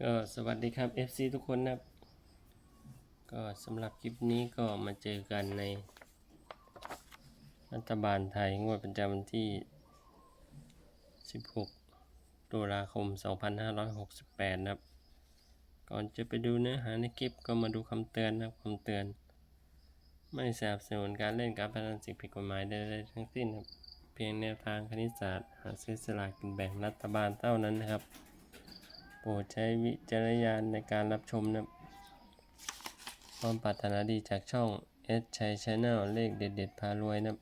ก็สวัสดีครับ FC ทุกคนนะครับ ก็สำหรับคลิปนี้ก็มาเจอกันใน รัฐบาลไทยงวดประจำวันที่ 16 ตุลาคม 2568 นะครับ ก่อนจะไปดูเนื้อหาในคลิปก็มาดูคำเตือนนะครับคำเตือน ไม่สนับสนุนการเล่นการพนันสิ่งผิดกฎหมายใดๆทั้งสิ้นครับ เพียงแนวทางคณิตศาสตร์ หาซื้อสลากกินแบ่งรัฐบาลเท่านั้นนะครับ โปรดใช้วิจารณญาณในการรับชมนะครับความปรารถนาดีจากช่อง S ชัย Channel เลขเด็ดๆพารวยนะ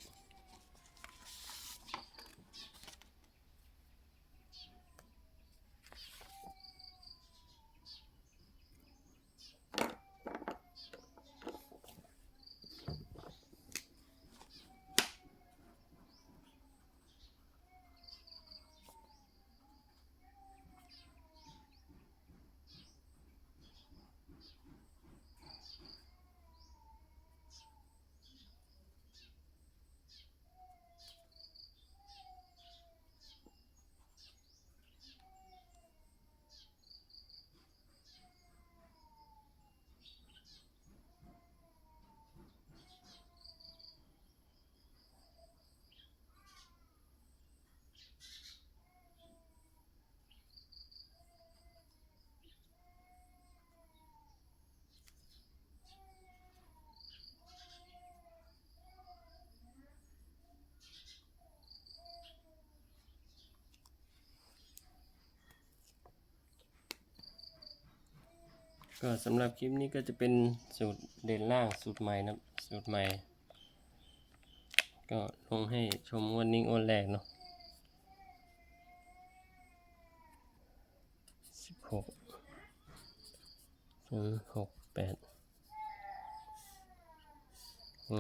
ก็สำหรับคลิปนี้ก็จะเป็นสูตรเด่นล่างสูตรใหม่นะสูตรใหม่ ก็ลงให้ชมวันนี้งวันแรกเนาะสิบหกศูนย์หกแปด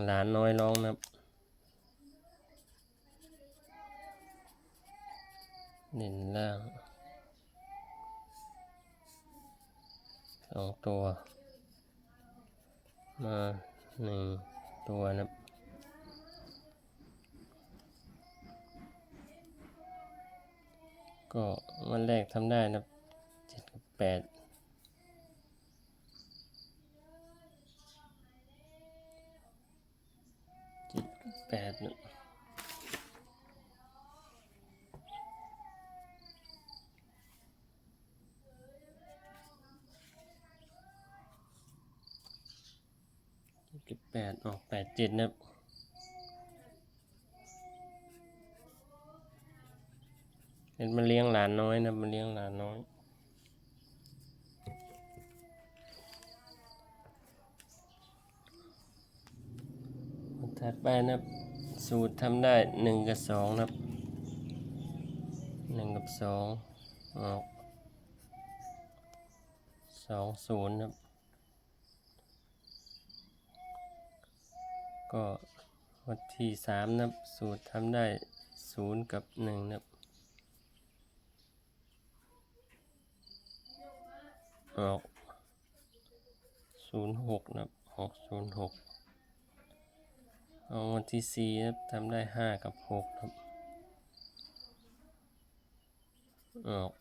หลานน้อยร้องนะครับเด่นล่าง สองตัว มาหนึ่งตัวนะก็วันแรกทำได้นะเจ็ดกับแปดเจ็ดกับแปดนะ เจ็ดกับแปดออกแปดเจ็ดนะครับเห็นมันเลี้ยงหลานน้อยนะมันเลี้ยงหลานน้อยถัดไปนะสูตรทำได้หนึ่งกับสองนะครับหนึ่งกับสองออกสองศูนย์นะครับ ก็วันที่สามนับสูตรทำได้ศูนย์กับหนึ่งนับออกศูนย์หกนับออกศูนย์หกเอาวันที่สี่ครับทำได้ห้ากับหกครับออก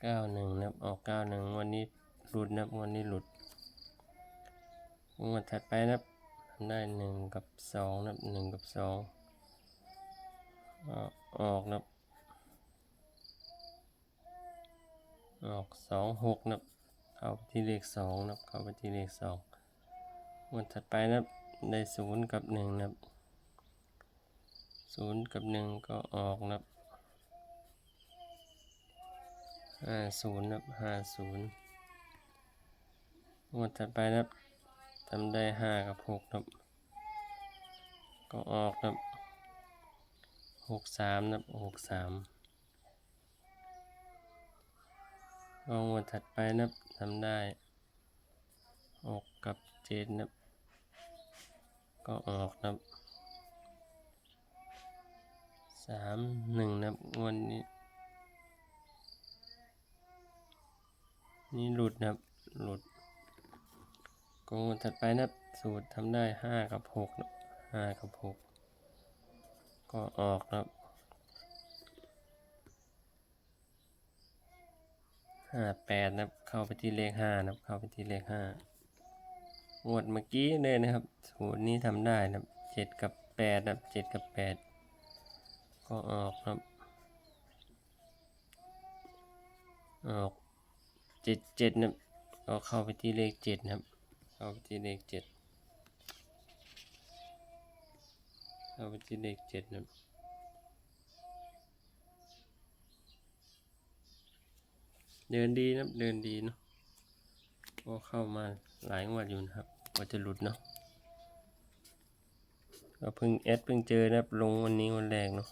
เก้าหนึ่งนับออกเก้าหนึ่งวันนี้หลุดนับวันนี้หลุด งวดถัดไปนะครับได้หนึ่งกับสองนะครับหนึ่งกับสองออกออกนะครับออกสองหกนะครับเข้าไปที่เลขสองนะครับเข้าไปที่เลขสองงวดถัดไปนะครับได้ศูนย์กับหนึ่งนะครับศูนย์กับหนึ่งก็ออกนะครับห้าศูนย์นะครับห้าศูนย์งวดถัดไปนะครับ ทำได้ห้ากับหกนะครับ ก็ออกนะครับหกสามนะครับหกสามก็งวดถัดไปนะครับทำได้หกกับเจ็ดนะครับ ก็ออกนะครับสามหนึ่งนะครับงวันนี้ นี่หลุดนะครับหลุด กงวดถัดไปนับสูตรทำได้ห้ากับหกนะห้ากับหกก็ออกนะครับห้าแปดนับเข้าไปที่เลขห้านะครับเข้าไปที่เลขห้างวดเมื่อกี้เลยนะครับ สูตรนี้ทำได้นับเจ็ดกับแปดนับเจ็ดกับแปดก็ออกนะครับออกเจ็ดเจ็ดนับก็เข้าไปที่เลขเจ็ดนะครับ เข้าไปที่เลขเจ็ดเข้าไปที่เลขเจ็ดนะเดินดีนะเดินดีเนาะก็เข้ามาหลายงวดอยู่นะครับกว่าจะหลุดเนาะก็เพิ่งแอดเพิ่งเจอนะครับลงวันนี้วันแรกเนาะ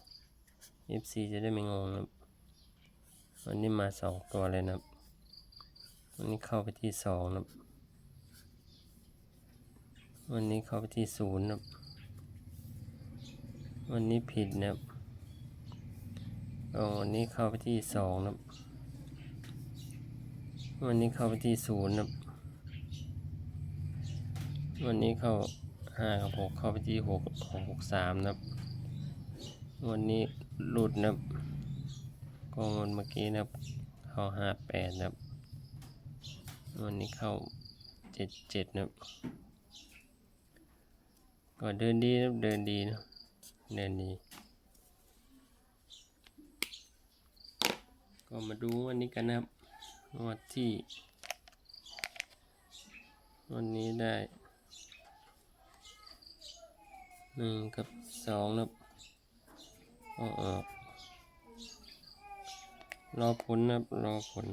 FC จะได้ไม่งงนะครับวันนี้มาสองตัวเลยนะครับวันนี้เข้าไปที่สองนะครับ วันนี้เข้าไปที่ศูนย์นะวันนี้ผิดนะอ๋อวันนี้เข้าไปที่สองนะวันนี้เข้าไปที่ศูนย์นะวันนี้เข้าห้ากับหกเข้าไปที่หกหกหกสามนะวันนี้หลุดนะครับก็วันเมื่อกี้นะเข้าห้าแปดนะวันนี้เข้าเจ็ดเจ็ดนะ ก็เดินดีนะเดินดีนะเดินดีก็มาดูวันนี้กันนะครับงวดที่ วันนี้ได้หนึ่งกับสองนะครับก็ออกรอผลนะครับรอผล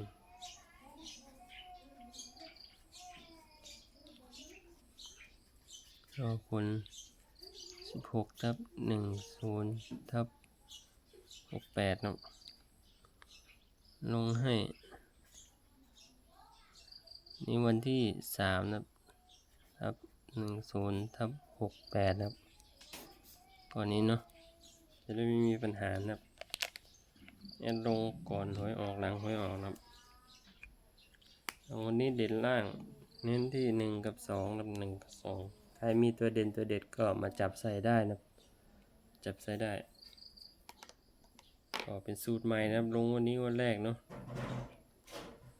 รอผลสิบหกทับหนึ่งศูนย์ทับหกแปดนะลงให้ นี่วันที่สามนะครับทับหนึ่งศูนย์ทับหกแปดนะครับก่อนนี้เนาะจะได้ไม่มีปัญหานะครับแอดลงก่อนหวยออกหลังหวยออกนะครับวันนี้เด่นล่าง เน้นที่หนึ่งกับสองกับหนึ่งกับสอง รมีตัวเด่นตัวเด็ดก็มาจับใส่ได้นะ จับใส่ได้ก็เป็นสูตรใหม่นะครับ ลงวันนี้วันแรกเนาะ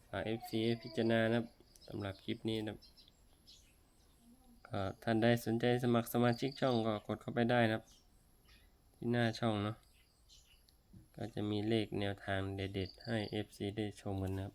ฝาก FC พิจารณานะครับสำหรับคลิปนี้นะครับก็ท่านใดสนใจสมัครสมาชิกช่องก็กดเข้าไปได้นะครับ ที่หน้าช่องเนาะก็จะมีเลขแนวทางเด็ดๆให้ FC ได้ชมกันนะครับ